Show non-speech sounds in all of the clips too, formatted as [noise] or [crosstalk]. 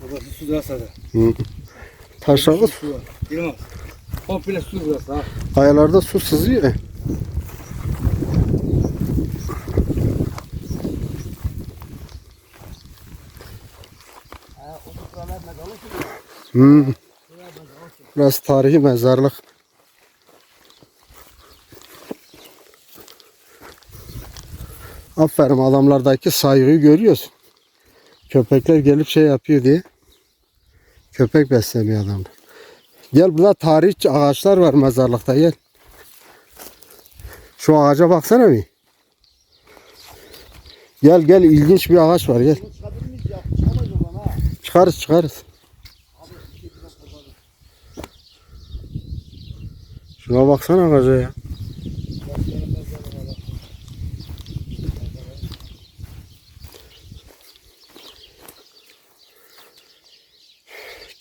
Burası su da. Hı. Taşrağı Su var. Girmez. Komple su burası ha. kayalarda su sızıyor. ya. Hı. Burası tarihi mezarlık. Aferin adamlardaki saygıyı görüyorsun. Köpekler gelip şey yapıyor diye. Köpek beslemiyor adamlar. Gel burada tarihi ağaçlar var mezarlıkta gel. Şu ağaca baksana bir. Gel gel ilginç bir ağaç var gel. Çıkarız çıkarız. Şuna baksana ağaca ya.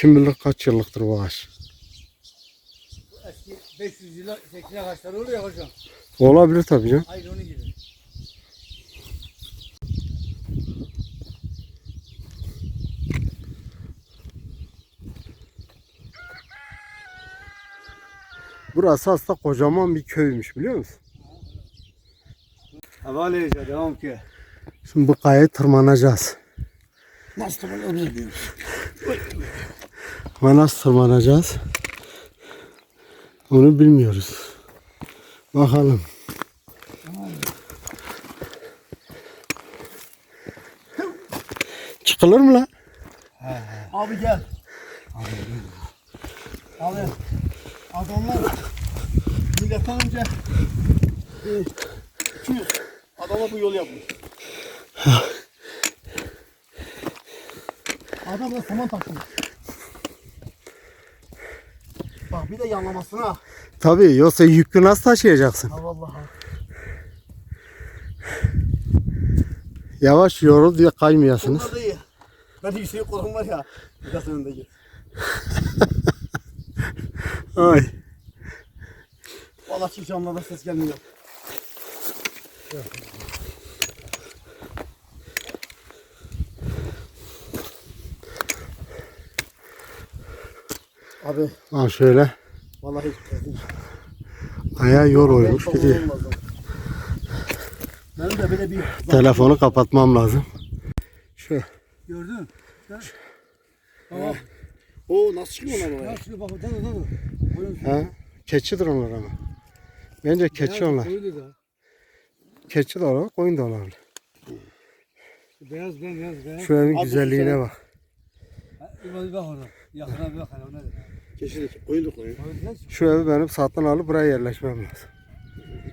Kim bilir kaç yıllıktır bu ağaç. Eski 500 yıla 80 ağaçlar oluyor ya hocam. Olabilir tabii canım. Aynı onun gibi. Burası aslında kocaman bir köymüş biliyor musun? Havale devam ki. Şimdi bu kayaya tırmanacağız. Nasıl tırmanıyor bize diyoruz. Ama nasıl tırmanacağız? Onu bilmiyoruz. Bakalım. Çıkılır mı lan? Abi gel. Abi. Adamlar milletten önce 200 adama bu yol yapmış. Adam da saman takmış. Bak bir de yanlamasına. Tabii yoksa yükü nasıl taşıyacaksın? Ha vallahi. Yavaş yorul diye da iyi. Ben de Hüseyin Korkun var ya. Biraz önündeki. [laughs] Ay. Valla şu camlarda ses gelmiyor. Abi Ha şöyle. vallahi Ayağı yor oymuş gidiyor. Benim de böyle bir Telefonu kapatmam lazım. Şu. gördün. Tamam. Oo nasıl çıkıyor onlar oraya? Nasıl bak dur dur. Koyun. Ha? Keçidir onlar ama. Bence keçi onlar. Koyun da. Keçi de olur, koyun da olur. Beyaz ben beyaz beyaz. Şu evin güzelliğine bak. Bak bak ona. Yakına bak hele ona. Kesinlikle koyun da koyun. Şu evi benim satın alıp buraya yerleşmem lazım.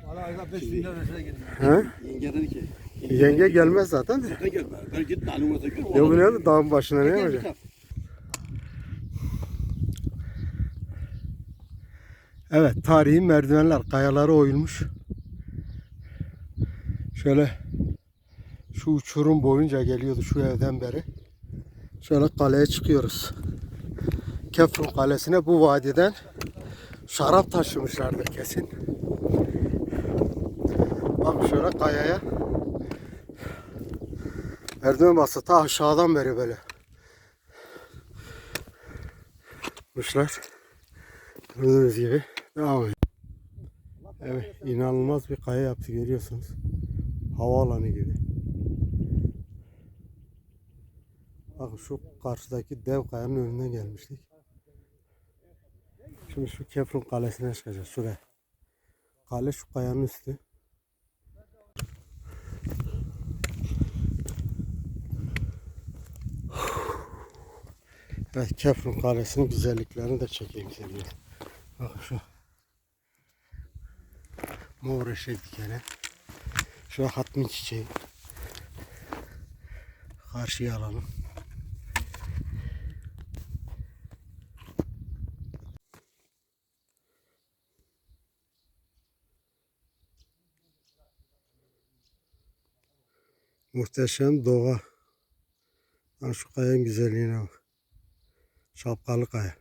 Valla ayda 5 bin lira öteye geldim. Ha? Yenge dedi ki. Yenge gelmez zaten de. Zaten gelme. Ben git malumata gör. Ya bu ne dağın başına ne yapacak? Evet tarihi merdivenler kayaları oyulmuş. Şöyle şu uçurum boyunca geliyordu şu evden beri. Şöyle kaleye çıkıyoruz. Kefrun Kalesi'ne bu vadiden şarap taşımışlardır kesin. Bak şöyle kayaya merdiven bası ta aşağıdan beri böyle. Kuşlar. Gördüğünüz gibi devam ediyor. Evet inanılmaz bir kaya yaptı görüyorsunuz. Havaalanı gibi. Bakın şu karşıdaki dev kayanın önüne gelmiştik. Şimdi şu Kefrun Kalesi'ne çıkacağız şuraya. Kale şu kayanın üstü. Evet Kefrun Kalesi'nin güzelliklerini de çekeyim size. Bakın şu. Mor eşek dikeni. Şu hatmin çiçeği. Karşıya alalım. Muhteşem doğa. Lan şu kayanın güzelliğine bak. Şapkalı kaya.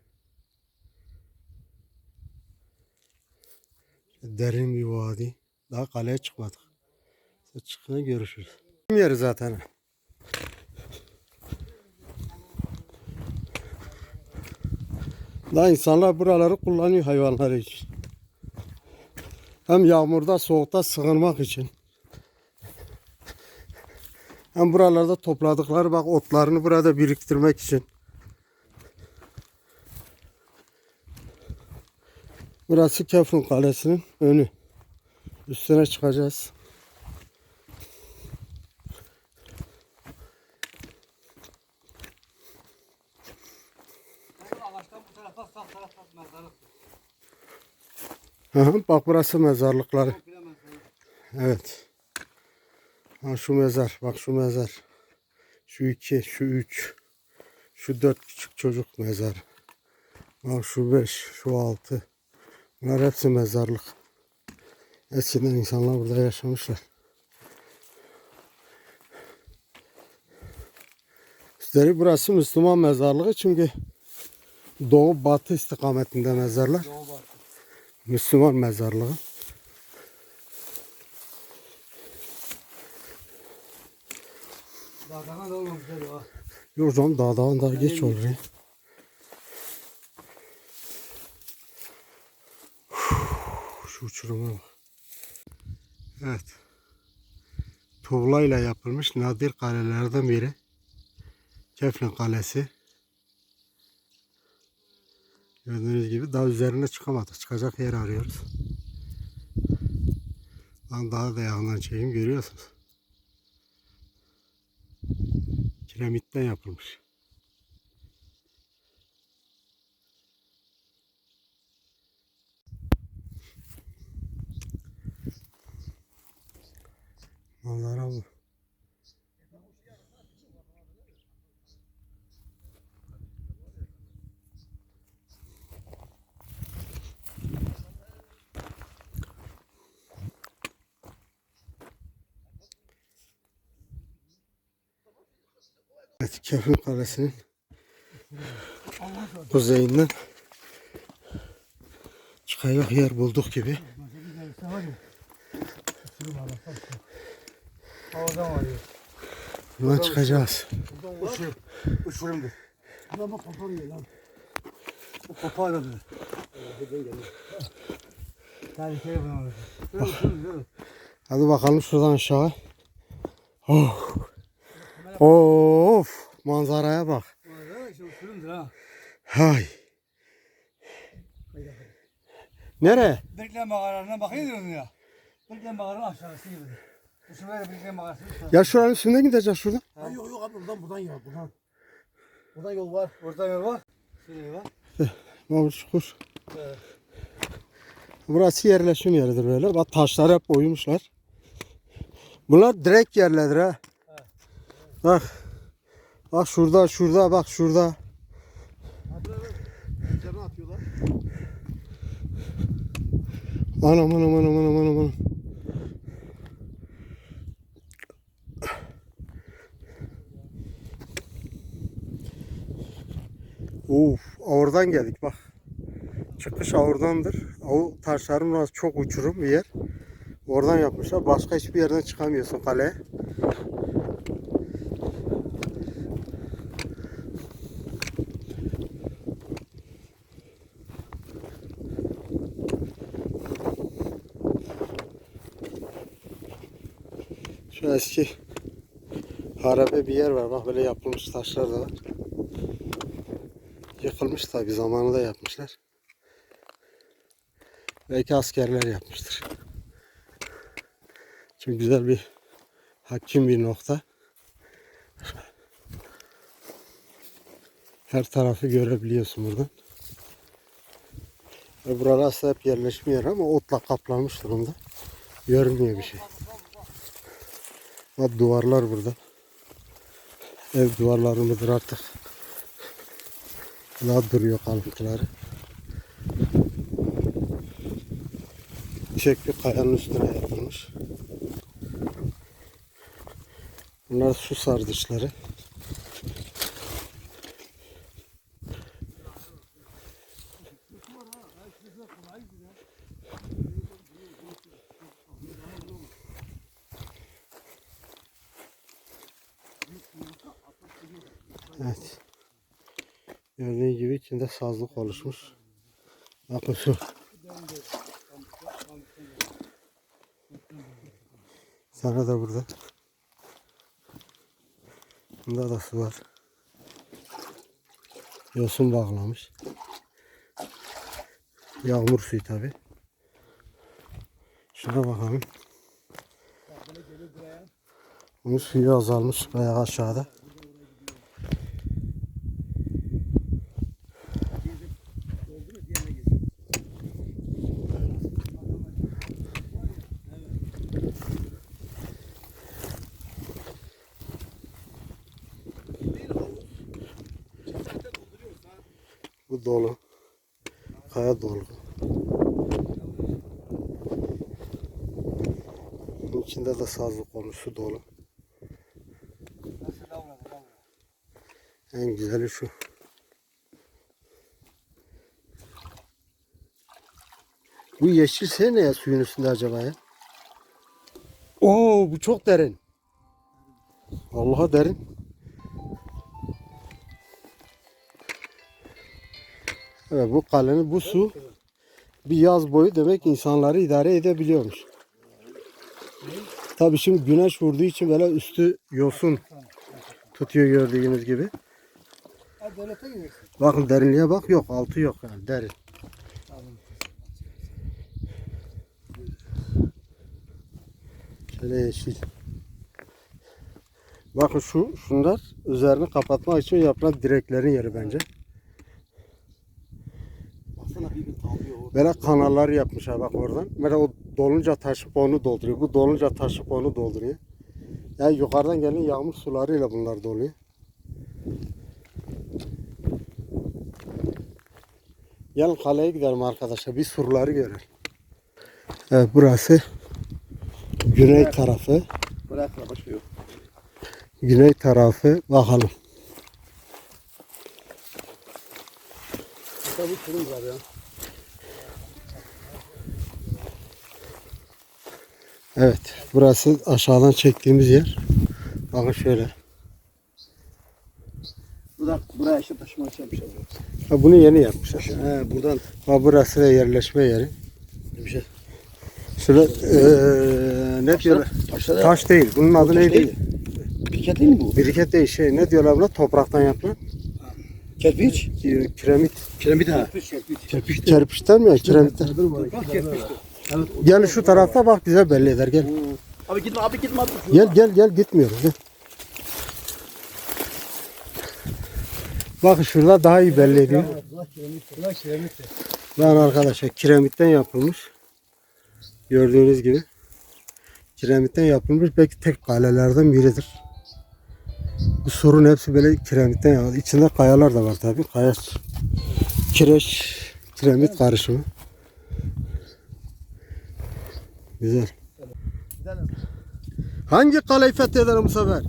Derin bir vadi. Daha kaleye çıkmadık. Çıkına görüşürüz. Kim yeri zaten. Daha insanlar buraları kullanıyor hayvanları için. Hem yağmurda soğukta sığınmak için. Hem buralarda topladıkları bak otlarını burada biriktirmek için. Burası Kefrun Kalesi'nin önü. Üstüne çıkacağız. Hı, bak burası mezarlıkları. Evet. Ha şu mezar. Bak şu mezar. Şu iki, şu üç. Şu dört küçük çocuk mezar. Bak şu beş, şu altı. Bunlar hepsi mezarlık. Eskiden insanlar burada yaşamışlar. Üstelik burası Müslüman mezarlığı çünkü doğu batı istikametinde mezarlar. Doğu var. Müslüman mezarlığı. Dağdan da olmamış dedi o. Yok canım dağdan daha geç olur ya. Şu uçuruma bak. Evet. Tuğlayla yapılmış nadir kalelerden biri. Keflin Kalesi. Gördüğünüz gibi daha üzerine çıkamadık. Çıkacak yer arıyoruz. Ben daha da yakından çekeyim görüyorsunuz. Kiremitten yapılmış. Manzara bu. Evet, Kefir Kalesi'nin kuzeyinden çıkacak yer bulduk gibi. Buradan çıkacağız. Uçurum. Uçurumdur. Ulan bak koparıyor lan. O koparıyor. Tehlikeli böyle. Hadi bakalım şuradan aşağı. Oh. Of, manzaraya bak. Ha. Hay. Nere? Bekleyen mağaralarına bakıyorsun ya. Bekleyen mağaranın aşağısı gibi. Sefer de bekleyen mağarası. Ya şuranın üstünden gideceğiz şuradan. Ha, yok yok abi buradan buradan ya buradan. Buradan yol var. Oradan yol var. Şuraya var. Bak çukur. Evet. Burası yerleşim yeridir böyle. Bak taşlar hep oymuşlar. Bunlar direkt yerlerdir ha. Bak. Bak şurada, şurada, bak şurada. Üzerine atıyorlar. Anam anam anam anam anam anam. Uf, oradan geldik bak. Çıkış oradandır. O taşların orası çok uçurum bir yer. Oradan yapmışlar. Başka hiçbir yerden çıkamıyorsun kaleye. Eski harabe bir yer var. Bak böyle yapılmış taşlar da var. Yıkılmış tabi zamanında yapmışlar. Belki askerler yapmıştır. Çok güzel bir hakim bir nokta. Her tarafı görebiliyorsun buradan. Buralar aslında hep yerleşim yeri ama otla kaplanmış durumda. Görünmüyor bir şey. Bak duvarlar burada. Ev duvarları mıdır artık? Daha duruyor kalıntıları. Çek bir kayanın üstüne yapılmış. Bunlar su sardıçları. Evet. Gördüğünüz gibi içinde sazlık oluşmuş. Bakın şu. Sana da burada. Bunda da su var. Yosun bağlamış. Yağmur suyu tabi. Şuna bakalım. Bunun suyu azalmış bayağı aşağıda. Bu dolu. Kaya dolu. Bunun içinde de sazlık olmuş su dolu. En güzeli şu. Bu yeşil şey ne ya suyun üstünde acaba ya? Oo bu çok derin. Allah'a derin. Evet bu kalenin bu su bir yaz boyu demek insanları idare edebiliyormuş. Tabii şimdi güneş vurduğu için böyle üstü yosun tutuyor gördüğünüz gibi. Bakın derinliğe bak yok altı yok yani derin. Şöyle yeşil. Bakın şu şunlar üzerini kapatmak için yapılan direklerin yeri bence. Böyle kanallar yapmış ha bak oradan. Böyle o dolunca taşıp onu dolduruyor. Bu dolunca taşıp onu dolduruyor. Yani yukarıdan gelen yağmur sularıyla bunlar doluyor. Gelin kaleye gidelim arkadaşlar. Bir surları görelim. Evet burası güney tarafı. Bırak da başlıyor. Güney tarafı bakalım. Bu turun var ya. Evet burası aşağıdan çektiğimiz yer. Bakın şöyle. Buradan buraya işte taşıma yapmışlar. Ha, bunu yeni yapmışlar. He buradan Ha, burası da yerleşme yeri. bir şey. Şöyle eee ne diyorlar? Taş değil. Bunun adı neydi? Piket değil mi bu? Biriket değil şey. Ne diyorlar buna? Topraktan yapılan. Kerpiç. Ee, Kiremit. Kiremit ha. Kerpiç. Kerpiçten mi? ya? Kiremitten. Bak kerpiçti. Evet. Gel şu tarafta bak bize belli eder. Gel. Abi gitme abi gitme abi. Gel gel gel gitmiyoruz. Gel. Bak şurada daha iyi belli ediyor. Lan arkadaşlar kiremitten yapılmış. Gördüğünüz gibi. Kiremitten yapılmış belki tek kalelerden biridir. Bu surun hepsi böyle kiremitten yapılmış. İçinde kayalar da var tabi. Kaya, kireç, kiremit karışımı. Güzel. Gidelim. Hangi kaleyi fethedelim bu sefer?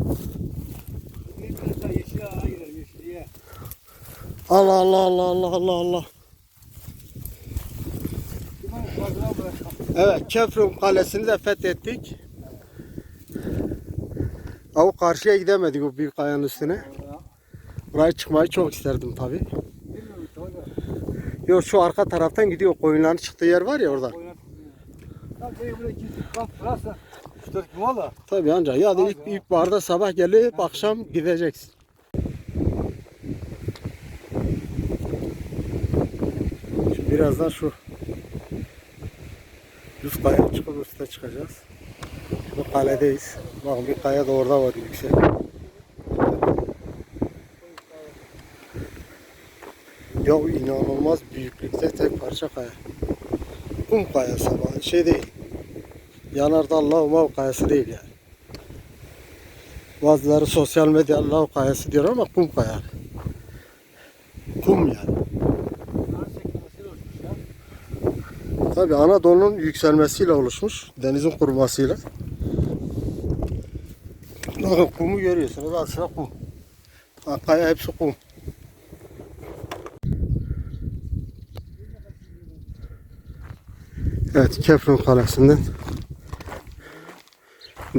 Allah Allah Allah Allah Allah Allah. Evet, Kefrun Kalesi'ni de fethettik. Ama karşıya gidemedik o büyük kayanın üstüne. Buraya çıkmayı çok isterdim tabi. Yok şu arka taraftan gidiyor koyunların çıktığı yer var ya orada. Tabi ancak ya da ilk, ilk barda sabah gelip akşam gideceksin. Şimdi birazdan şu düz kaya çıkıp üstüne çıkacağız. Bu kaledeyiz. Bakın bir kaya da orada var yüksek. Ya inanılmaz büyüklükte tek parça kaya. Kum kayası ama şey değil. Yanardağ lav kayası değil yani. Bazıları sosyal medya lav kayası diyor ama kum kaya. Kum yani. Tabi Anadolu'nun yükselmesiyle oluşmuş. Denizin kurumasıyla. Bakın kumu görüyorsunuz. Aslında kum. Kaya hepsi kum. Evet Kefron Kalesi'nden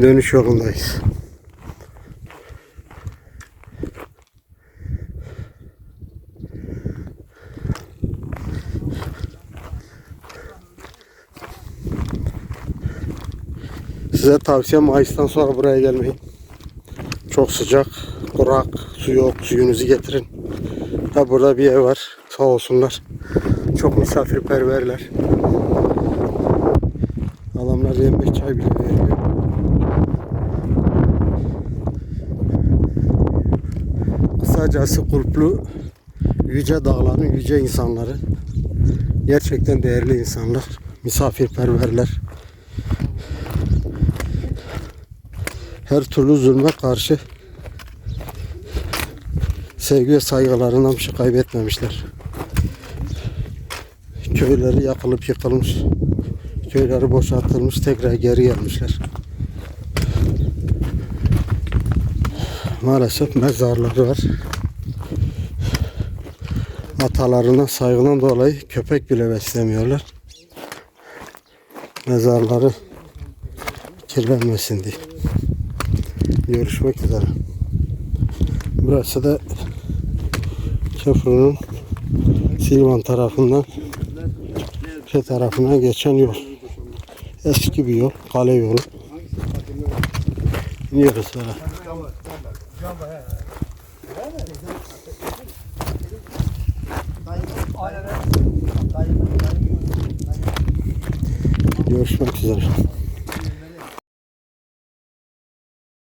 dönüş yolundayız. Size tavsiyem Mayıs'tan sonra buraya gelmeyin. Çok sıcak, kurak, su yok, suyunuzu getirin. Ha burada bir ev var, sağ olsunlar. Çok misafirperverler. Adamlar yemek çay bile Kısacası kulplu yüce dağların yüce insanları. Gerçekten değerli insanlar. Misafirperverler. Her türlü zulme karşı sevgi ve saygılarından bir şey kaybetmemişler. Köyleri yakılıp yıkılmış. Köyleri boşaltılmış. Tekrar geri gelmişler. Maalesef mezarları var. Atalarına saygıdan dolayı köpek bile beslemiyorlar. Mezarları kirlenmesin diye. Görüşmek üzere. Burası da Köprünün Silvan tarafından şey tarafına geçen yol. Eski bir yol, kale yolu. İniyoruz böyle. Görüşmek üzere.